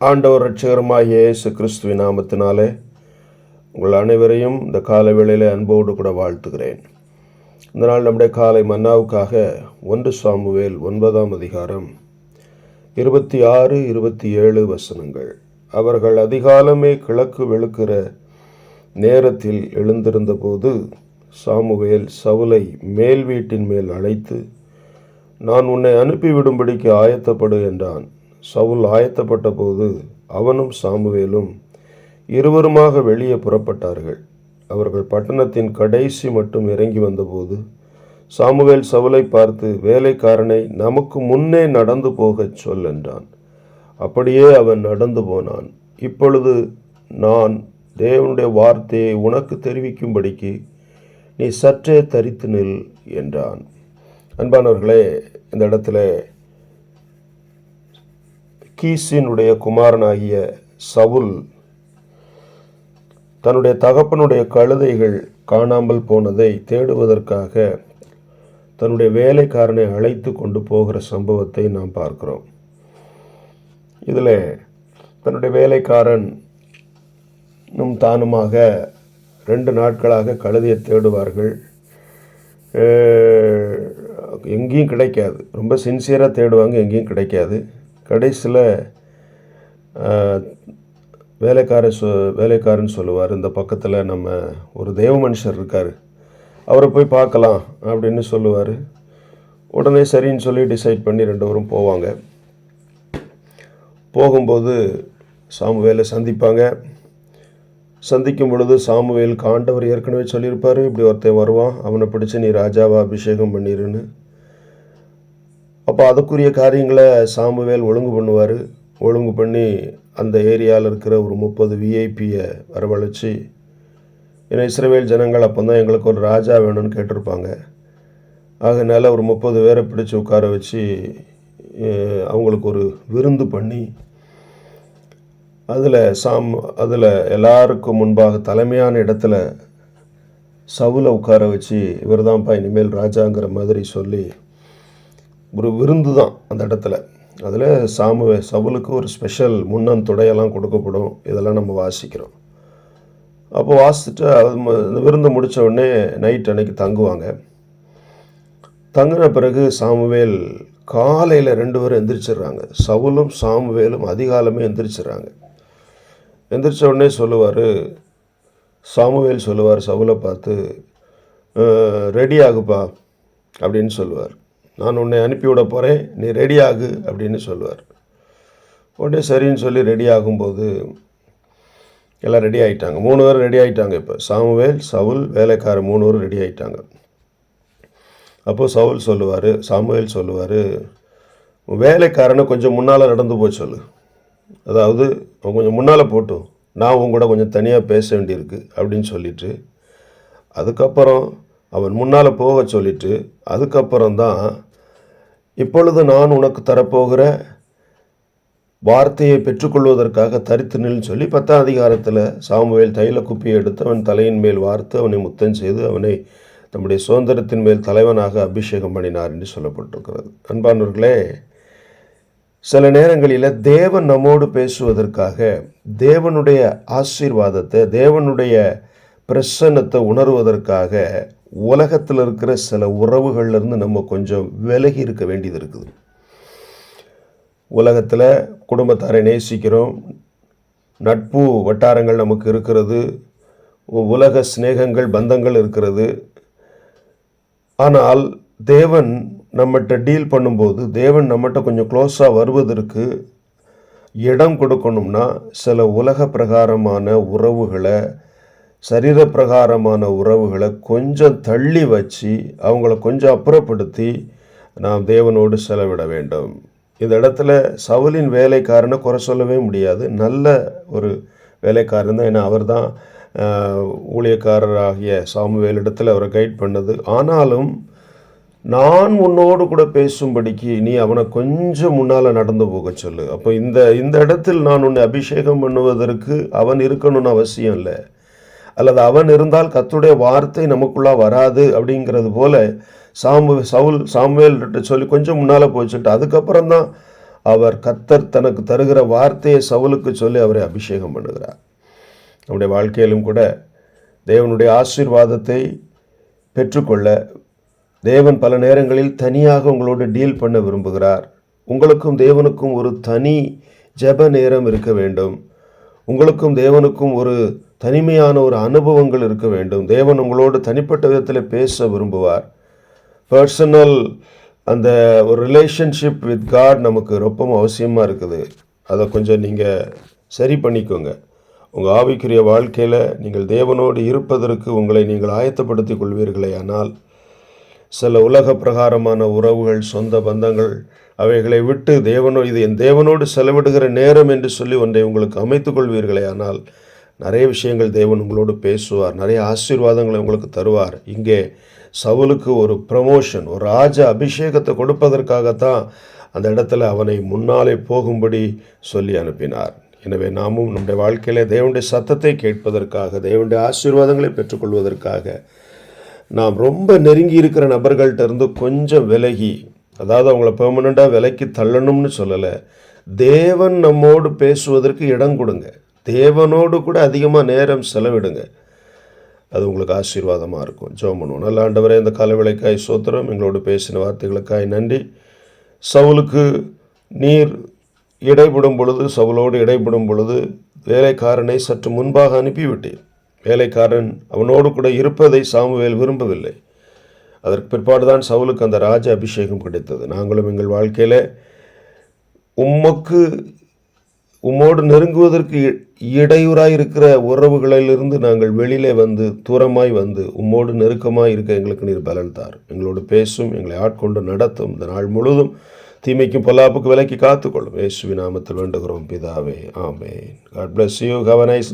ஆண்டவர் ரட்சகரமாகிய இயேசு கிறிஸ்துவின் நாமத்தினாலே உங்கள் அனைவரையும் இந்த காலை வேளையிலே அன்போடு கூட வாழ்த்துகிறேன். இந்த நாள் நம்முடைய காலை மன்னாவுக்காக ஒன்று சாமுவேல் ஒன்பதாம் அதிகாரம் இருபத்தி ஆறு இருபத்தி ஏழு வசனங்கள். அவர்கள் அதிகாலமே கிழக்கு வெளுக்கிற நேரத்தில் எழுந்திருந்தபோது சாமுவேல் சவுலை மேல் வீட்டின் மேல் அழைத்து நான் உன்னை அனுப்பிவிடும்படிக்கு ஆயத்தப்படு என்றான். சவுல் ஆயத்தப்பட்ட போது அவனும் சாமுவேலும் இருவருமாக வெளியே புறப்பட்டார்கள். அவர்கள் பட்டணத்தின் கடைசி மட்டும் இறங்கி வந்தபோது சாமுவேல் சவுலை பார்த்து வேலைக்காரனை நமக்கு முன்னே நடந்து போகச் சொல் என்றான். அப்படியே அவன் நடந்து போனான். இப்பொழுது நான் தேவனுடைய வார்த்தையை உனக்கு தெரிவிக்கும்படிக்கு நீ சற்றே தரித்து நில் என்றான். அன்பானவர்களே இந்த இடத்துல கீசினுடைய குமாரனாகிய சவுல் தன்னுடைய தகப்பனுடைய கழுதைகள் காணாமல் போனதை தேடுவதற்காக தன்னுடைய வேலைக்காரனை அழைத்து கொண்டு போகிற சம்பவத்தை நாம் பார்க்கிறோம். இதில் தன்னுடைய வேலைக்காரன் தானுமாக ரெண்டு நாட்களாக கழுதையை தேடுவார்கள். எங்கேயும் கிடைக்காது. ரொம்ப சின்சியராக தேடுவாங்க எங்கேயும் கிடைக்காது. கடைசியில் வேலைக்காரர் சொ வேலைக்காரன் சொல்லுவார். இந்த பக்கத்தில் நம்ம ஒரு தேவ மனுஷர் இருக்கார். அவரை போய் பார்க்கலாம் அப்படின்னு சொல்லுவார். உடனே சரின்னு சொல்லி டிசைட் பண்ணி ரெண்டு பேரும் போவாங்க. போகும்போது சாமுவேலை சந்திப்பாங்க. சந்திக்கும் பொழுது சாமுவேல் ஆண்டவர் ஏற்கனவே சொல்லியிருப்பார் இப்படி ஒருத்தன் வருவான் அவனை பிடிச்சி நீ ராஜாவா அபிஷேகம் பண்ணிருன்னு. அப்போ அதுக்குரிய காரியங்களை சாமுவேல் ஒழுங்கு பண்ணுவார். ஒழுங்கு பண்ணி அந்த ஏரியாவில் இருக்கிற ஒரு முப்பது விஐபியை வரவழைச்சி ஏன்னா இஸ்ரவேல் ஜனங்கள் அப்போ தான் எங்களுக்கு ஒரு ராஜா வேணும்னு கேட்டிருப்பாங்க. அதனால் ஒரு முப்பது பேரை பிடிச்சி உட்கார வச்சு அவங்களுக்கு ஒரு விருந்து பண்ணி அதில் சாம் அதில் எல்லாருக்கும் முன்பாக தலைமையான இடத்துல சவுலை உட்கார வச்சு இவர் தான்ப்பா இனிமேல் ராஜாங்கிற மாதிரி சொல்லி ஒரு விருந்து தான் அந்த இடத்துல. அதில் சாமு சவுலுக்கு ஒரு ஸ்பெஷல் முன்னன் துடையெல்லாம் கொடுக்கப்படும். இதெல்லாம் நம்ம வாசிக்கிறோம். அப்போ வாசிச்சுட்டு அது இந்த விருந்து முடித்த உடனே நைட் அன்னைக்கு தங்குவாங்க. தங்கின பிறகு சாமுவேல் காலையில் ரெண்டு பேரும் எந்திரிச்சிடுறாங்க. சவுலும் சாமுவேலும் அதிகாலமே எந்திரிச்சிடுறாங்க. எந்திரிச்ச உடனே சொல்லுவார் சாமுவேல் சொல்லுவார் சவுலை பார்த்து ரெடி ஆகுப்பா அப்படின்னு சொல்லுவார். நான் உன்னை அனுப்பிவிட போகிறேன் நீ ரெடி ஆகு அப்படின்னு சொல்லுவார். உடனே சரின்னு சொல்லி ரெடி ஆகும்போது எல்லாம் ரெடி ஆகிட்டாங்க மூணு பேரும் ரெடி ஆகிட்டாங்க இப்போ. சாமுவேல் சவுல் வேலைக்காரர் மூணு பேரும் ரெடி ஆகிட்டாங்க அப்போது சவுல் சொல்லுவார் சாமுவேல் சொல்லுவார் வேலைக்காரனை கொஞ்சம் முன்னால் நடந்து போய் சொல்லு. அதாவது அவன் கொஞ்சம் முன்னால் போட்டும். நான் உன் கூட கொஞ்சம் தனியாக பேச வேண்டியிருக்கு. அப்படின்னு சொல்லிட்டு அதுக்கப்புறம் அவன் முன்னால் போக சொல்லிட்டு அதுக்கப்புறம் தான் இப்பொழுது நான் உனக்கு தரப்போகிற வார்த்தையை பெற்றுக்கொள்வதற்காக தரித்து நில் சொல்லி பத்தாம் அதிகாரத்தில் சாமுவேல் தைல குப்பியை எடுத்து அவன் தலையின் மேல் வார்த்து அவனை முத்தம் செய்து அவனை தம்முடைய சுதந்திரத்தின் மேல் தலைவனாக அபிஷேகம் பண்ணினார் என்று சொல்லப்பட்டிருக்கிறது. அன்பானவர்களே சில நேரங்களில் தேவன் நம்மோடு பேசுவதற்காக தேவனுடைய ஆசீர்வாதத்தை தேவனுடைய பிரசன்னத்தை உணர்வதற்காக உலகத்தில் இருக்கிற சில உறவுகள்லேருந்து நம்ம கொஞ்சம் விலகி இருக்க வேண்டியது இருக்குது. உலகத்தில் குடும்பத்தாரை நேசிக்கிறோம். நட்பு வட்டாரங்கள் நமக்கு இருக்கிறது. உலக சிநேகங்கள் பந்தங்கள் இருக்கிறது. ஆனால் தேவன் நம்மகிட்ட டீல் பண்ணும்போது தேவன் நம்மகிட்ட கொஞ்சம் க்ளோஸாக வருவதற்கு இடம் கொடுக்கணும்னா சில உலக பிரகாரமான உறவுகளை சரீர பிரகாரமான உறவுகளை கொஞ்சம் தள்ளி வச்சு அவங்கள கொஞ்சம் அப்புறப்படுத்தி நாம் தேவனோடு செலவிட வேண்டும். இந்த இடத்துல சவுலின் வேலைக்காரனை குறை சொல்லவே முடியாது. நல்ல ஒரு வேலைக்காரன் தான். ஏன்னா அவர் தான் ஊழியக்காரராகிய சாமுவேலிடத்தில் அவரை கைட் பண்ணது. ஆனாலும் நான் உன்னோடு கூட பேசும்படிக்கு நீ அவனை கொஞ்சம் முன்னால் நடந்து போக சொல்லு. அப்போ இந்த இந்த இடத்தில் நான் உன்னை அபிஷேகம் பண்ணுவதற்கு அவன் இருக்கணும்னு அவசியம் இல்லை. அல்லது அவன் இருந்தால் கத்துடைய வார்த்தை நமக்குள்ளா வராது அப்படிங்கிறது போல சாமு சவுல் சாமுவேல் சொல்லி கொஞ்சம் முன்னால் போச்சுட்டு அதுக்கப்புறம் தான் அவர் கத்தர் தனக்கு தருகிற வார்த்தையை சவுலுக்கு சொல்லி அவரை அபிஷேகம் பண்ணுகிறார். நம்முடைய வாழ்க்கையிலும் கூட தேவனுடைய ஆசீர்வாதத்தை பெற்றுக்கொள்ள தேவன் பல நேரங்களில் தனியாக உங்களோடு டீல் பண்ண விரும்புகிறார். உங்களுக்கும் தேவனுக்கும் ஒரு தனி ஜெப நேரம் இருக்க வேண்டும். உங்களுக்கும் தேவனுக்கும் ஒரு தனிமையான ஒரு அனுபவங்கள் இருக்க வேண்டும். தேவன் உங்களோடு தனிப்பட்ட விதத்தில் பேச விரும்புவார். பர்சனல் அந்த ஒரு ரிலேஷன்ஷிப் வித் காட் நமக்கு ரொம்பவும் அவசியமாக இருக்குது. அதை கொஞ்சம் நீங்கள் சரி பண்ணிக்கோங்க. உங்கள் ஆவிக்குரிய வாழ்க்கையில் நீங்கள் தேவனோடு இருப்பதற்கு உங்களை நீங்கள் ஆயத்தப்படுத்திக் கொள்வீர்களே. ஆனால் சில உலக பிரகாரமான உறவுகள் சொந்த பந்தங்கள் அவைகளை விட்டு தேவனோ இது என் தேவனோடு செலவிடுகிற நேரம் என்று சொல்லி ஒன்றை உங்களுக்கு அமைத்துக் கொள்வீர்களே. ஆனால் நிறைய விஷயங்கள் தேவன் உங்களோடு பேசுவார். நிறைய ஆசீர்வாதங்களை உங்களுக்கு தருவார். இங்கே சவுலுக்கு ஒரு ப்ரமோஷன் ஒரு ராஜ அபிஷேகத்தை கொடுப்பதற்காகத்தான் அந்த இடத்துல அவனை முன்னாலே போகும்படி சொல்லி அனுப்பினார். எனவே நாமும் நம்முடைய வாழ்க்கையிலே தேவனுடைய சத்தத்தை கேட்பதற்காக தேவனுடைய ஆசீர்வாதங்களை பெற்றுக்கொள்வதற்காக நாம் ரொம்ப நெருங்கி இருக்கிற நபர்கள்ட்ட இருந்து கொஞ்சம் விலகி அதாவது அவங்கள பெர்மனண்ட்டாக விலைக்கு தள்ளணும்னு சொல்லலை தேவன் நம்மோடு பேசுவதற்கு இடம் கொடுங்க. தேவனோடு கூட அதிகமாக நேரம் செலவிடுங்க. அது உங்களுக்கு ஆசீர்வாதமாக இருக்கும். ஜோம் பண்ணுவோம். நல்ல ஆண்டவரே இந்த காலவேளைக்காய் சோத்திரம் எங்களோடு பேசின வார்த்தைகளுக்காய் நன்றி. சவுலுக்கு நீர் இடைபடும் பொழுது சவுலோடு இடைபடும் பொழுது வேலைக்காரனை சற்று முன்பாக அனுப்பிவிட்டேன். வேலைக்காரன் அவனோடு கூட இருப்பதை சாமுவேல் விரும்பவில்லை. அதற்கு பிற்பாடுதான் சவுலுக்கு அந்த ராஜ அபிஷேகம் கிடைத்தது. நாங்களும் எங்கள் வாழ்க்கையில் உம்மக்கு உம்மோடு நெருங்குவதற்கு இடையூறாக இருக்கிற உறவுகளிலிருந்து நாங்கள் வெளியிலே வந்து தூரமாய் வந்து உம்மோடு நெருக்கமாக இருக்க எங்களுக்கு நீர் பலன் தார். எங்களோடு பேசும் எங்களை ஆட்கொண்டு நடத்தும் இந்த நாள் முழுதும் தீமைக்கும் பொல்லாப்புக்கு விலைக்கு காத்துக்கொள்ளும். ஏசுவி நாமத்தில் வேண்டுகிறோம் பிதாவே ஆமே God bless you have a nice